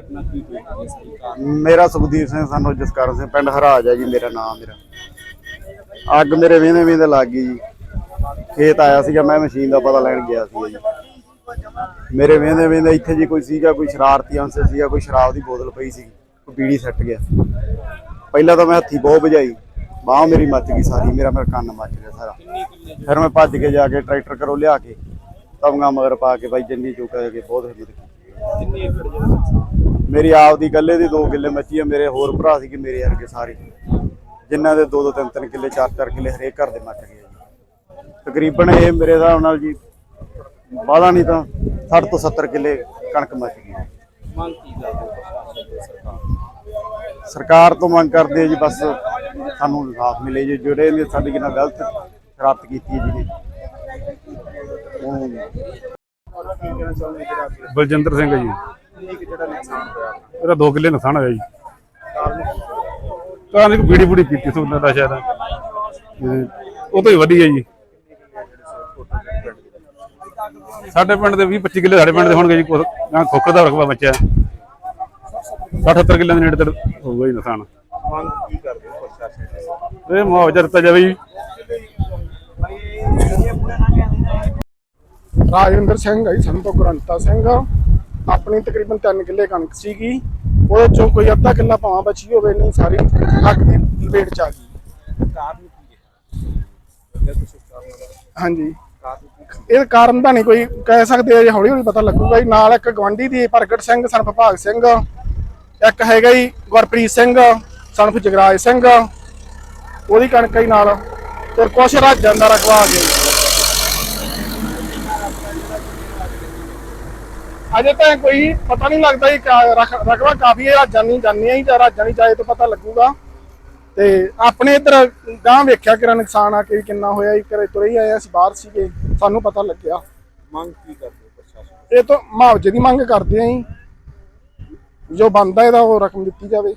ਘਟਨਾ ਕੀ ਹੋਈ? ਮੇਰਾ ਸੁਖਦੀਪ ਸਿੰਘ ਸਾਨੂੰ ਜਸਕਰਨ ਸਿੰਘ ਪਿੰਡ ਹਰਾਜ ਹੈ ਜੀ ਮੇਰਾ ਨਾਮ ਮੇਰਾ। ਅੱਗ ਮੇਰੇ ਵੇਂਦੇ ਵੇਂਦੇ ਲੱਗ ਗਈ ਜੀ। ਖੇਤ ਆਇਆ ਸੀਗਾ ਮੈਂ ਮਸ਼ੀਨ ਦਾ ਪਤਾ ਲੈਣ ਗਿਆ ਸੀ ਜੀ। ਮੇਰੇ ਵੇਂਦੇ ਵੇਂਦੇ ਇੱਥੇ ਜੀ ਕੋਈ ਸੀਗਾ ਕੋਈ ਸ਼ਰਾਰਤੀ ਅੰਸਰ ਸੀਗਾ ਕੋਈ ਸ਼ਰਾਬ ਦੀ ਬੋਤਲ ਪਈ ਸੀ ਕੋਈ ਬੀੜੀ ਸੱਟ ਗਿਆ। ਪਹਿਲਾਂ ਤਾਂ ਮੈਂ ਹੱਥੀ ਬਹੁਤ ਵਜਾਈ ਬਾਹ ਮੇਰੀ ਮੱਚ ਗਈ ਸਾਰੀ ਮੇਰਾ ਮੇਰਾ ਕੰਨ ਮੱਚ ਗਿਆ ਸਾਰਾ। ਫਿਰ ਮੈਂ ਭੱਜ ਕੇ ਜਾ ਕੇ ਟਰੈਕਟਰ ਕਰੋ ਲਿਆ ਕੇ ਤਵਗਾ ਮਗਰ ਪਾ ਕੇ ਬਾਈ ਜੰਨੀ ਚੁੱਕਾ ਕੇ ਬਹੁਤ ਹਿੰਮਤ ਕੀਤੀ। ਕਿੰਨੇ ਏਕੜ ਮੇਰੀ ਆਪ ਦੀ ਗੱਲੇ ਦੀ 2 ਕਿੱਲੇ ਮੱਚੀ ਆ ਮੇਰੇ ਹੋਰ ਭਰਾ ਸੀ ਕਿ ਮੇਰੇ ਵਰਗੇ ਸਾਰੇ। ਜਿਨ੍ਹਾਂ ਦੇ 2-2 3-3 ਕਿੱਲੇ 4-4 ਕਿੱਲੇ ਹਰੇਕ ਘਰ ਦੇ ਮੱਚ ਗਏ ਜੀ। ਤਕਰੀਬਨ ਇਹ ਮੇਰੇ ਹਿਸਾਬ ਨਾਲ ਜੀ ਬਾਹਲਾ ਨਹੀਂ ਤਾਂ 60 ਤੋਂ 70 ਕਿੱਲੇ ਕਣਕ ਮੱਚ ਗਈ ਮੰਗ ਕੀ ਕਰਦੇ ਸਰਕਾਰ ਸਰਕਾਰ ਤੋਂ ਮੰਗ ਕਰਦੇ ਜੀ ਬਸ ਸਾਨੂੰ ਇਨਸਾਫ ਮਿਲੇ ਜੀ। ਜਿਹੜੇ ਨੇ ਸਾਡੀ ਨਾਲ ਗਲਤ ਸ਼ਰਾਰਤ ਕੀਤੀ ਹੈ ਜੀ। ਨੇ ਬਲਜਿੰਦਰ ਸਿੰਘ ਜੀ। ਕਿੰਨੀ ਕੁ ਜਿਹੜਾ ਨੁਕਸਾਨ ਹੋਇਆ? ਇਹਦਾ 2 ਕਿੱਲੇ ਨੁਕਸਾਨ ਹੋਇਆ ਜੀ। ਕਾਰਨ ਇੱਕ ਬੀੜੀ ਬੂੜੀ ਪੀਤੀ ਸੀ ਉਹਨਾਂ ਦਾ ਸ਼ਾਇਦ। ਤੇ ਉਹ ਤੋਂ ਹੀ ਵਧੀ ਹੈ ਜੀ। ਸਾਡੇ ਪਿੰਡ ਦੇ 20 25 ਕਿੱਲੇ ਸਾਡੇ ਪਿੰਡ ਦੇ ਹੋਣਗੇ ਜੀ ਕੁਛ ਗਾਂ ਖੋਖਰ ਦਾ ਰਕਬਾ ਬਚਿਆ। 60 70 ਕਿੱਲਿਆਂ ਦੇ ਨੇੜੇ ਤੇੜੇ ਹੋਊਗਾ ਜੀ ਨੁਕਸਾਨ। ਮੰਗ ਕੀ ਕਰਦੇ ਹੋ ਪ੍ਰਸ਼ਾਸਨ ਤੇ? ਇਹ ਮੁਆਵਜ਼ਾ ਦਿੱਤਾ ਜਾਵੇ ਜੀ। ਰਾਜਿੰਦਰ ਸਿੰਘ ਹੈ ਸੰਤੋ ਗੁਰੰਤਾ ਸਿੰਘ। ਆਪਣੀ ਤਕਰੀਬਨ 3 ਕਿੱਲੇ ਕਣਕ ਸੀਗੀ ਉਹਦੇ ਚੋਂ ਕੋਈ ਅੱਧਾ ਕਿੱਲਾ ਭਾਵਾਂ ਬਚੀ ਹੋਵੇ ਨਹੀਂ ਸਾਰੀ ਅੱਗ ਦੀ ਲਪੇਟ ਚ ਆ ਗਈ। ਕਾਰਨ ਕੀ ਹੈ? ਜੇ ਹਾਂਜੀ। ਇਹ ਕਾਰਨ ਤਾਂ ਨਹੀਂ ਕੋਈ ਕਹਿ ਸਕਦੇ ਅਜੇ ਹੌਲੀ ਹੌਲੀ ਪਤਾ ਲੱਗੂਗਾ ਜੀ। ਨਾਲ ਇੱਕ ਗਵਾਂਢੀ ਦੀ ਪ੍ਰਗਟ ਸਿੰਘ ਸਨ ਵਿਭਾਗ ਸਿੰਘ। ਇੱਕ ਹੈਗਾ ਜੀ ਗੁਰਪ੍ਰੀਤ ਸਿੰਘ ਸਨਫ ਜਗਰਾਜ ਸਿੰਘ। ਉਹਦੀ ਕਣਕ ਹੀ ਨਾਲ। ਤੇ ਕੁਛ ਰਾਜਾਂ ਦਾ ਰਖਵਾ ਗਿਆ ਅਜੇ ਤਾਂ ਕੋਈ ਪਤਾ ਨਹੀਂ ਲੱਗਦਾ ਕਾ- ਰਕਬਾ ਕਾਫੀ ਹੈ ਰਾਜਾਂ ਨਹੀਂ ਜਾਣੀਆਂ ਹੀ ਜਾਂ ਰਾਜਾਂ ਨਹੀਂ ਜਾਏ ਤਾਂ ਪਤਾ ਲੱਗੂਗਾ। ਤੇ ਆਪਣੇ ਇਧਰ ਗਾਂ ਵੇਖਿਆ ਕਿ ਨੁਕਸਾਨ ਆ ਕੇ ਕਿੰਨਾ ਹੋਇਆ ਜੀ ਘਰੇ ਤੁਰੇ ਹੀ ਆਏ ਅਸੀਂ ਬਾਹਰ ਸੀਗੇ ਸਾਨੂੰ ਪਤਾ ਲੱਗਿਆ। ਮੰਗ ਕੀ ਕਰਦੇ ਪ੍ਰਸ਼ਾਸਨ ਇਹ ਤੋਂ ਮੁਆਵਜ਼ੇ ਦੀ ਮੰਗ ਕਰਦੇ ਆਂ ਜੀ। ਜੋ ਬੰਦਾ ਇਹਦਾ ਉਹ ਰਕਮ ਦਿੱਤੀ ਜਾਵੇ।